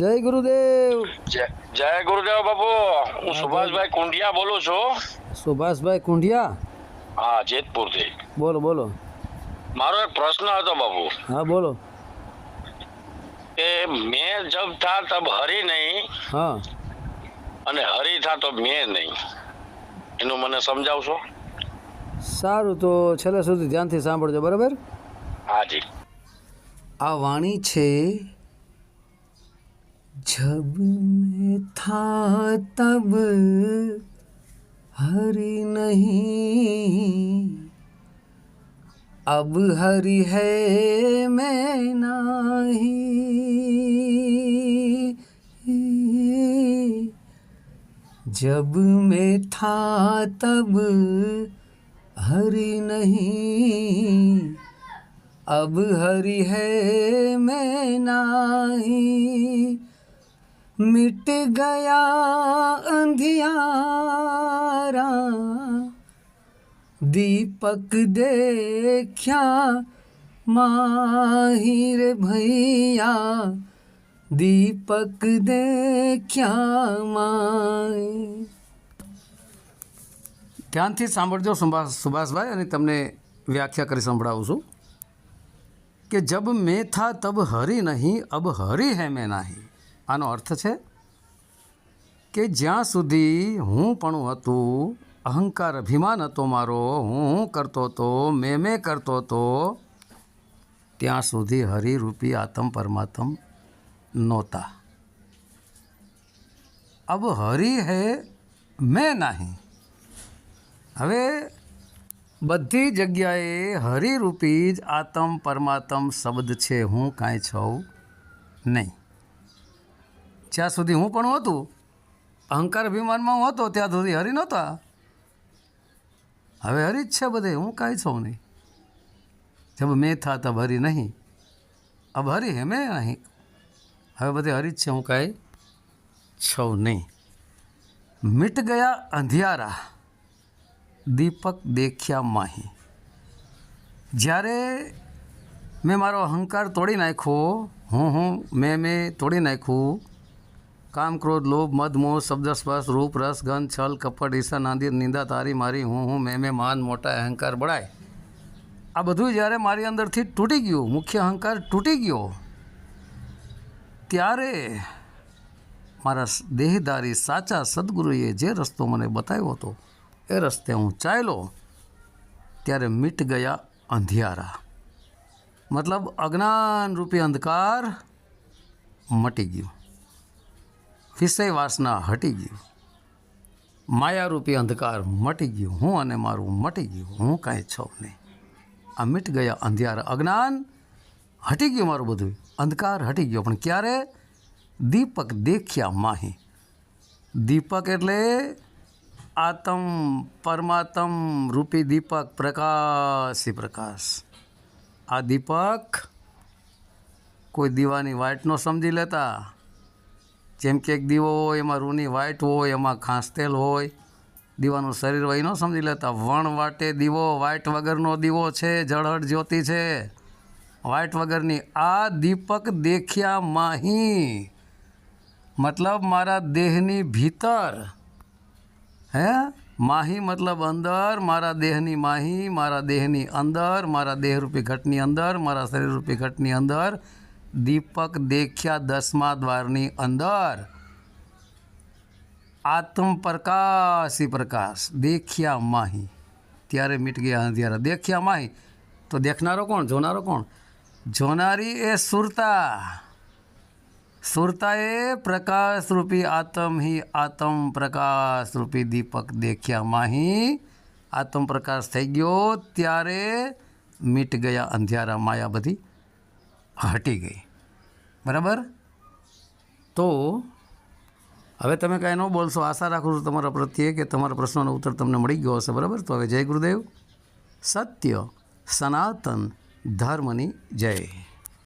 જય ગુરુદેવ. જય ગુરુદેવ બાપુ. હું સુભાષભાઈ કુંડિયા બોલું છું. સુભાષભાઈ કુંડિયા હા જેતપુરથી. બોલો બોલો. મારો એક પ્રશ્ન હતો બાપુ. હા બોલો. કે મેં જબ થા તબ હરી નહીં. હા. અને હરી થા તો મેં નહીં. એનું મને સમજાવશો? સારું તો છેલ્લે સુધી ધ્યાનથી સાંભળજો બરાબર? હાજી આ વાણી છે जब मैं था तब हरी नहीं। अब हरी है मैं नहीं। जब मैं था तब हरी नहीं। अब हरी है मैं नहीं। मिट गया अंधियारा दीपक देख्या माहिर भैया दीपक દેખ્યા માય ધ્યાનથી સાંભળજો સુભાષ સુભાષભાઈ અને તમને વ્યાખ્યા કરી સંભળાવું છું કે જબ મેં થા તબ હરી નહીં અબ હરી હે મેં નહીં આનો અર્થ છે કે જ્યાં સુધી હું પણ હતું, અહંકાર અભિમાન હતો મારો, હું હું કરતો હતો, મેં મેં કરતો હતો, ત્યાં સુધી હરિરૂપી આત્મ પરમાત્મ નહોતા. અબ હરિ હે, મેં નહીં. હવે બધી જગ્યાએ હરિરૂપી જ આત્મ પરમાત્મ શબ્દ છે, હું કાંઈ છું નહીં. જ્યાં સુધી હું પણ હતું, અહંકાર અભિમાનમાં હું હતો, ત્યાં સુધી હરી નહોતા. હવે હરી જ છે બધે, હું કાંઈ છું નહીં. જબ મેં થા તબ હરી નહીં. અબ હરી હે, મેં નહીં. હવે બધે હરી જ છે, હું કાંઈ છું નહીં. મિટ ગયા અંધિયારા, દીપક દેખ્યા માહી. જ્યારે મેં મારો અહંકાર તોડી નાખ્યો, હું હું, મેં મેં તોડી નાખ્યું કામ, ક્રોધ, લોભ, મદ, મોહ, શબ્દ, સ્પર્શ, રૂપ, રસ, ગંધ, છલ કપટ ઈર્ષા નાંદી નિંદા, તારી, મારી, હું હું, મેં મેં, માન, મોટા, અહંકાર બળાય આ બધું જ્યારે મારી અંદરથી તૂટી ગયું, મુખ્ય અહંકાર તૂટી ગયો, ત્યારે મારા દેહધારી સાચા સદગુરુએ જે રસ્તો મને બતાવ્યો હતો, એ રસ્તે હું ચાલ્યો, ત્યારે મીટ ગયા અંધિયારા. મતલબ અજ્ઞાન રૂપી અંધકાર મટી ગયું. વિષય વાસના હટી ગયું. માયારૂપી અંધકાર મટી ગયું. હું અને મારું મટી ગયું. હું કાંઈ છું નહીં. આ મીટ ગયા અંધિયાર અજ્ઞાન. હટી ગયું મારું બધું. અંધકાર હટી ગયો. પણ ક્યારે? દીપક દેખ્યા માહી. દીપક એટલે આતમ પરમાત્મ રૂપી દીપક પ્રકાશી પ્રકાશ. આ દીપક કોઈ દીવાની વાઇટનો સમજી લેતા. જેમ કે એક દીવો હોય, એમાં રૂની વાઇટ હોય, એમાં ખાંસતેલ હોય. દીવાનું શરીર હોય ન સમજી લેતા. વણ વાટે દીવો, વાઇટ વગરનો દીવો છે જળહળ જ્યોતિ છે. વાઇટ વગરની આ દીપક દેખ્યા માહી. મતલબ મારા દેહની ભીતર. હે? માહી મતલબ અંદર, મારા દેહની માહી, મારા દેહની અંદર, મારા દેહરૂપી ઘટની અંદર, મારા શરીરરૂપી ઘટની અંદર. દીપક દેખ્યા દસમા દ્વારની અંદર. આત્મ પ્રકાશી પ્રકાશ, દેખ્યા માહી. ત્યારે મીટ ગયા અંધિયારા દેખ્યા માહી? તો દેખનારો કોણ? જોનારો કોણ? જોનારી એ સુરતા. સુરતા એ પ્રકાશરૂપી આતમ હિ, આત્મ પ્રકાશરૂપી દીપક દેખ્યા માહી. આત્મ પ્રકાશ થઈ ગયો ત્યારે મીટ ગયા અંધિયારા માયા બધી. હટી ગઈ. બરાબર? તો હવે તમે કાંઈ ન બોલશો. આશા રાખું છું તમારા પ્રત્યે કે તમારા પ્રશ્નોનો ઉત્તર તમને મળી ગયો હશે. બરાબર? તો હવે જય ગુરુદેવ. સત્ય, સનાતન ધર્મની જય.